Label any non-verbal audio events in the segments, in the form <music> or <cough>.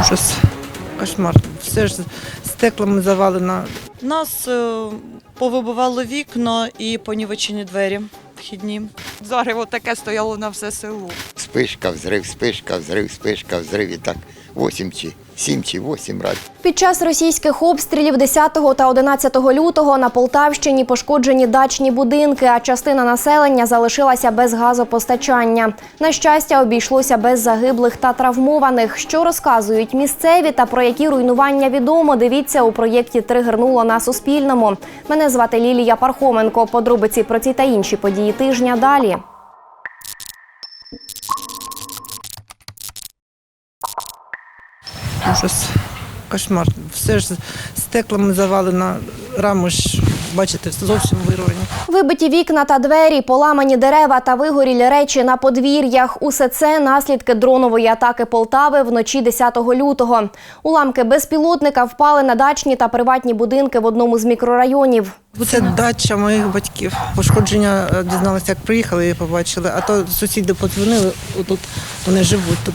Ужас. Кошмар. Все ж стеклами завалено. Нас е, повибивало вікна і понівечені двері вхідні. Зарево таке стояло на все село. Спишка, взрив, спишка, взрив, спишка, взрив і так Восім чи 7 чи 8 разів. Під час російських обстрілів 10 та 11 лютого на Полтавщині пошкоджені дачні будинки, а частина населення залишилася без газопостачання. На щастя, обійшлося без загиблих та травмованих. Що розказують місцеві та про які руйнування відомо, дивіться у проєкті Тригернуло на Суспільному. Мене звати Лілія Пархоменко. Подробиці про ці та інші події тижня далі. Ужас. Кошмар. Все ж стеклами завалено. Рами ж, бачите, зовсім вирвані. Вибиті вікна та двері, поламані дерева та вигорілі речі на подвір'ях. Усе це наслідки дронової атаки Полтави вночі 10 лютого. Уламки безпілотника впали на дачні та приватні будинки в одному з мікрорайонів. Це дача моїх батьків. Пошкодження е, дізналися, як приїхали і побачили. А то сусіди подзвонили, отут вони живуть, тут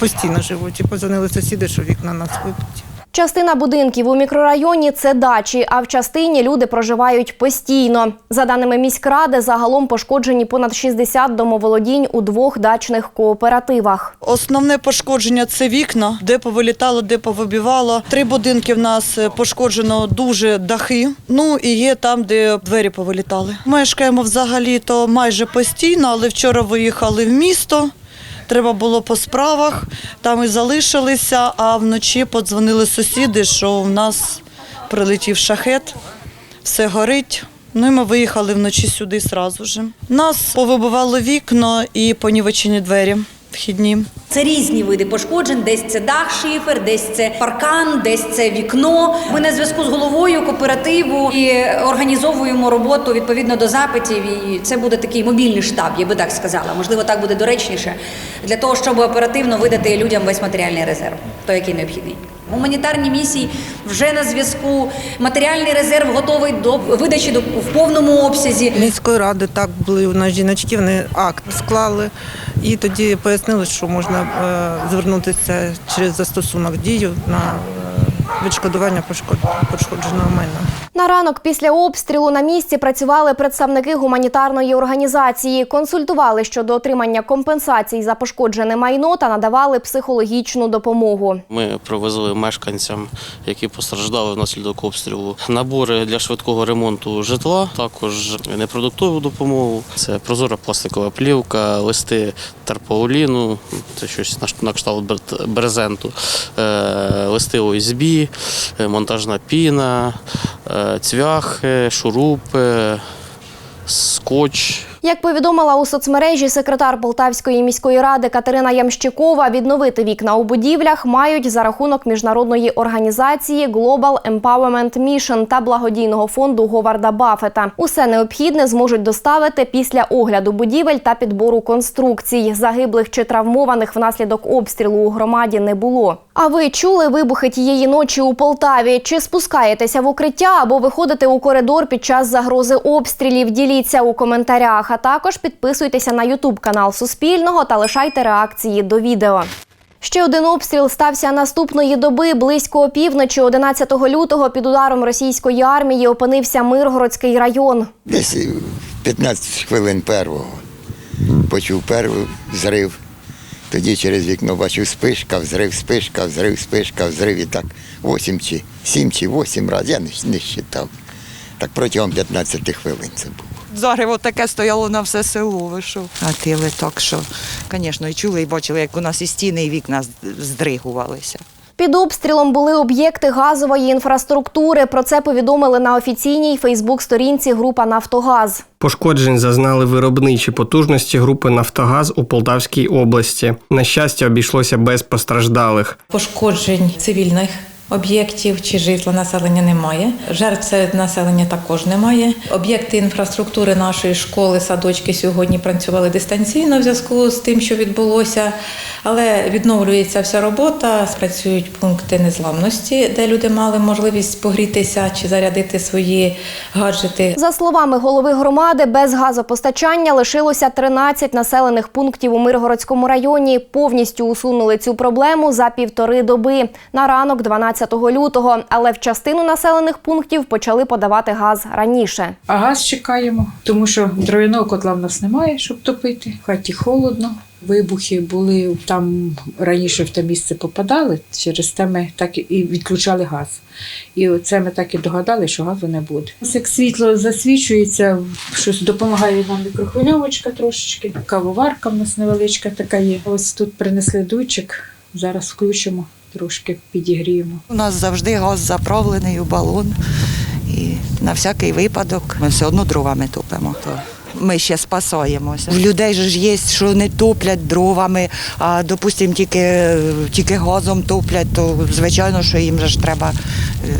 постійно живуть. І подзвонили сусіди, що вікна нас вибиті. Частина будинків у мікрорайоні це дачі, а в частині люди проживають постійно. За даними міськради, загалом пошкоджені понад 60 домоволодінь у двох дачних кооперативах. Основне пошкодження це вікна, де повилітало, де повибивало. Три будинки в нас е, пошкоджено дуже дахи. Ну і є там, де двері повилітали. Мешкаємо взагалі то майже постійно, але вчора виїхали в місто. Треба було по справах, там і залишилися, а вночі подзвонили сусіди, що в нас прилетів шахет, все горить. Ну і ми виїхали вночі сюди одразу ж. Нас повибивало вікно і понівечені двері вхідні. Це різні види пошкоджень. Десь це дах, шифер, десь це паркан, десь це вікно. Ми на зв'язку з головою кооперативу і організовуємо роботу відповідно до запитів. І це буде такий мобільний штаб, я би так сказала. Можливо, так буде доречніше для того, щоб оперативно видати людям весь матеріальний резерв, той, який необхідний. Гуманітарні місії вже на зв'язку. Матеріальний резерв готовий до видачі в повному обсязі. Міської ради так були у нас жіночки, вони акт склали і тоді пояснили, що можна е, звернутися через застосунок дію на е, відшкодування пошкодженого майна. На ранок після обстрілу на місці працювали представники гуманітарної організації, консультували щодо отримання компенсацій за пошкоджене майно та надавали психологічну допомогу. Ми привезли мешканцям, які постраждали внаслідок обстрілу, набори для швидкого ремонту житла, також непродуктову допомогу. Це прозора пластикова плівка, листи тарпауліну, це щось на кшталт брезенту, е, листи ОСБ, е, монтажна піна, е, цвяхи, шурупи, скотч. Як повідомила у соцмережі секретар Полтавської міської ради Катерина Ямщикова, відновити вікна у будівлях мають за рахунок міжнародної організації Global Empowerment Mission та благодійного фонду Говарда Баффета. Усе необхідне зможуть доставити після огляду будівель та підбору конструкцій. Загиблих чи травмованих внаслідок обстрілу у громаді не було. А ви чули вибухи тієї ночі у Полтаві? Чи спускаєтеся в укриття або виходите у коридор під час загрози обстрілів? Діліться у коментарях. А також підписуйтеся на Ютуб канал Суспільного та лишайте реакції до відео. Ще один обстріл стався наступної доби. Близько опівночі 11 лютого під ударом російської армії опинився Миргородський район. Десь е, 15 хвилин первого. Почув перший взрив. Тоді через вікно бачу спишка, взрив, спишка, взрив, спишка, взрив і так 8 чи 7 чи 8 разів, я не, не вважав. Так протягом 15 хвилин це було. Зарево таке стояло на все село. Ви що? Гатили так, що, звісно, і чули, і бачили, як у нас і стіни, і вікна здригувалися. Під обстрілом були об'єкти газової інфраструктури. Про це повідомили на офіційній Фейсбук-сторінці група Нафтогаз. Пошкоджень зазнали виробничі потужності групи Нафтогаз у Полтавській області. На щастя, обійшлося без постраждалих. пошкоджень цивільних об'єктів чи житла населення немає. Жертв серед населення також немає. Об'єкти інфраструктури нашої школи, садочки сьогодні працювали дистанційно в зв'язку з тим, що відбулося, але відновлюється вся робота. Працюють пункти незламності, де люди мали можливість погрітися чи зарядити свої гаджети. За словами голови громади, без газопостачання лишилося 13 населених пунктів у Миргородському районі. Повністю усунули цю проблему за півтори доби на ранок 12 лютого. Але в частину населених пунктів почали подавати газ раніше. А газ чекаємо, тому що дров'яного котла в нас немає, щоб топити. В хаті холодно. Вибухи були там раніше в те місце попадали, через те ми так і відключали газ. І оце ми так і догадали, що газу не буде. Ось Як світло засвічується, щось допомагає нам мікрохвильовочка трошечки, кавоварка в нас невеличка така є. Ось тут принесли дуйчик, зараз включимо, трошки підігріємо. У нас завжди газ заправлений у балон. І на всякий випадок ми все одно дровами топимо. Ми ще спасаємося. В людей ж є, що не топлять дровами, а допустимо, тільки, тільки газом топлять, то звичайно, що їм ж треба е,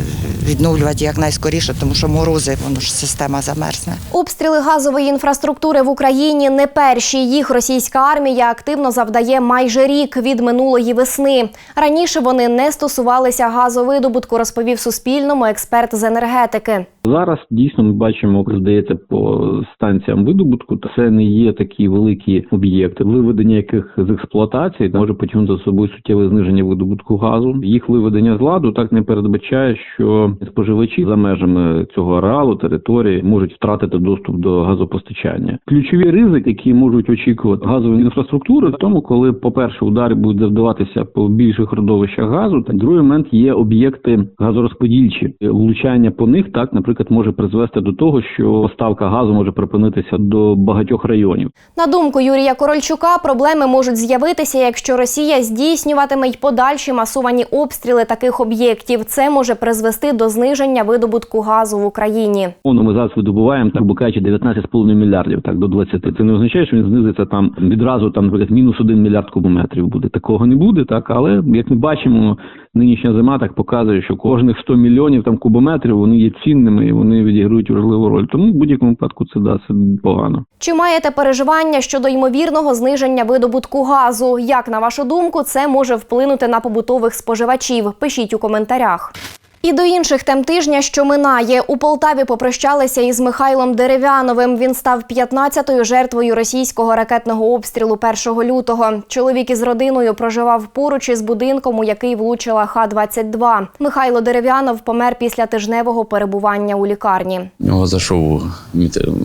відновлювати якнайскоріше, тому що морози, воно ж система замерзне. Обстріли газової інфраструктури в Україні не перші. Їх російська армія активно завдає майже рік від минулої весни. Раніше вони не стосувалися газовидобутку, розповів Суспільному експерт з енергетики. Зараз дійсно ми бачимо, здається, по станціям видобутку, це не є такі великі об'єкти, виведення яких з експлуатації може потягнути за собою суттєве зниження видобутку газу. Їх виведення з ладу так не передбачає, що споживачі за межами цього ареалу території можуть втратити доступ до газопостачання. Ключові ризики, які можуть очікувати газові інфраструктури, в тому, коли, по-перше, удари будуть завдаватися по більших родовищах газу. Та другий момент є об'єкти газорозподільчі. Влучання по них так, наприклад, може призвести до того, що поставка газу може припинитися до багатьох районів. На думку Юрія Корольчука, проблеми можуть з'явитися, якщо Росія здійснюватиме й подальші масовані обстріли таких об'єктів. Це може призвести до зниження видобутку газу в Україні. Воно ми зараз видобуваємо, так би кажучи, 19,5 мільярдів, так до 20. Це не означає, що він знизиться там відразу, там, наприклад, мінус 1 мільярд кубометрів буде. Такого не буде, так але як ми бачимо, нинішня зима так показує, що кожних 100 мільйонів там кубометрів вони є цінними і вони відіграють важливу роль. Тому в будь-якому випадку це да це погано. Чи маєте переживання щодо ймовірного зниження видобутку газу? Як на вашу думку, це може вплинути на побутових споживачів? Пишіть у коментарях. І до інших тем тижня, що минає, у Полтаві попрощалися із Михайлом Дерев'яновим. Він став 15-ю жертвою російського ракетного обстрілу 1 лютого. Чоловік із родиною проживав поруч із будинком, у який влучила Х-22. Михайло Дерев'янов помер після тижневого перебування у лікарні. У нього зайшов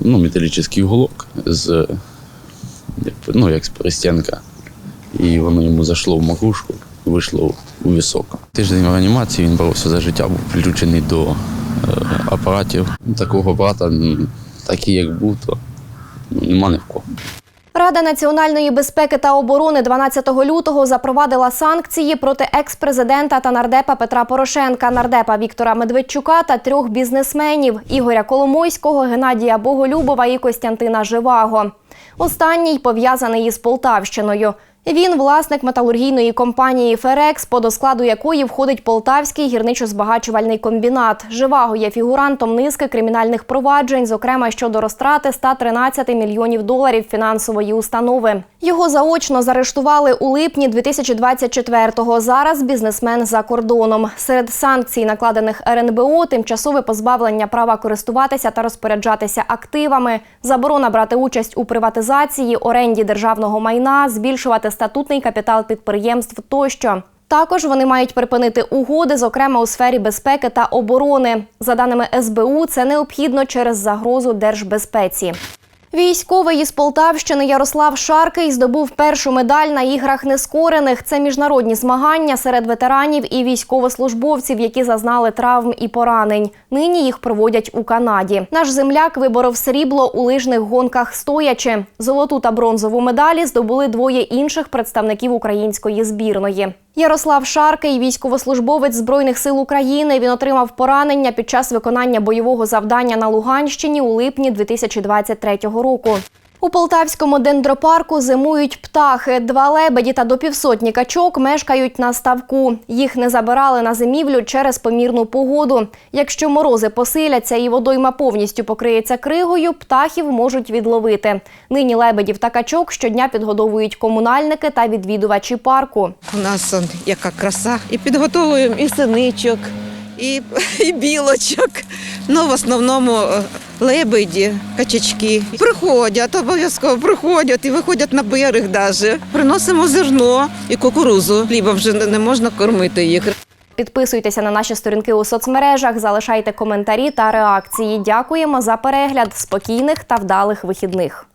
ну, металічний уголок з ну, як з перестінка. І воно йому зайшло в макушку, вийшло у вісок. Тиждень в реанімації він боровся за життя, був підключений до е, апаратів. Такого апарата, м, такий як був, то нема ні в кого. Рада національної безпеки та оборони 12 лютого запровадила санкції проти екс-президента та нардепа Петра Порошенка, нардепа Віктора Медведчука та трьох бізнесменів Ігоря Коломойського, Геннадія Боголюбова і Костянтина Живаго. Останній пов'язаний із Полтавщиною. Він власник металургійної компанії Ферекс, до складу якої входить Полтавський гірничо-збагачувальний комбінат. Живаго є фігурантом низки кримінальних проваджень, зокрема щодо розтрати 113 мільйонів доларів фінансової установи. Його заочно заарештували у липні 2024-го. Зараз бізнесмен за кордоном. Серед санкцій, накладених РНБО, тимчасове позбавлення права користуватися та розпоряджатися активами, заборона брати участь у приватизації, оренді державного майна, збільшувати статутний капітал підприємств тощо. Також вони мають припинити угоди, зокрема у сфері безпеки та оборони. За даними СБУ, це необхідно через загрозу держбезпеці. Військовий із Полтавщини Ярослав Шаркий здобув першу медаль на іграх нескорених. Це міжнародні змагання серед ветеранів і військовослужбовців, які зазнали травм і поранень. Нині їх проводять у Канаді. Наш земляк виборов срібло у лижних гонках стоячи. Золоту та бронзову медалі здобули двоє інших представників української збірної. Ярослав Шаркий, військовослужбовець Збройних сил України. Він отримав поранення під час виконання бойового завдання на Луганщині у липні 2023 року. У полтавському дендропарку зимують птахи. Два лебеді та до півсотні качок мешкають на ставку. Їх не забирали на зимівлю через помірну погоду. Якщо морози посиляться і водойма повністю покриється кригою, птахів можуть відловити. Нині лебедів та качок щодня підгодовують комунальники та відвідувачі парку. У нас он, яка краса. І підготовуємо і синичок, і, <laughs> і білочок. Ну, в основному е, лебеді, качачки. Приходять, обов'язково приходять і виходять на берег навіть. Приносимо зерно і кукурузу. Хліба вже не можна кормити їх. Підписуйтеся на наші сторінки у соцмережах, залишайте коментарі та реакції. Дякуємо за перегляд. Спокійних та вдалих вихідних.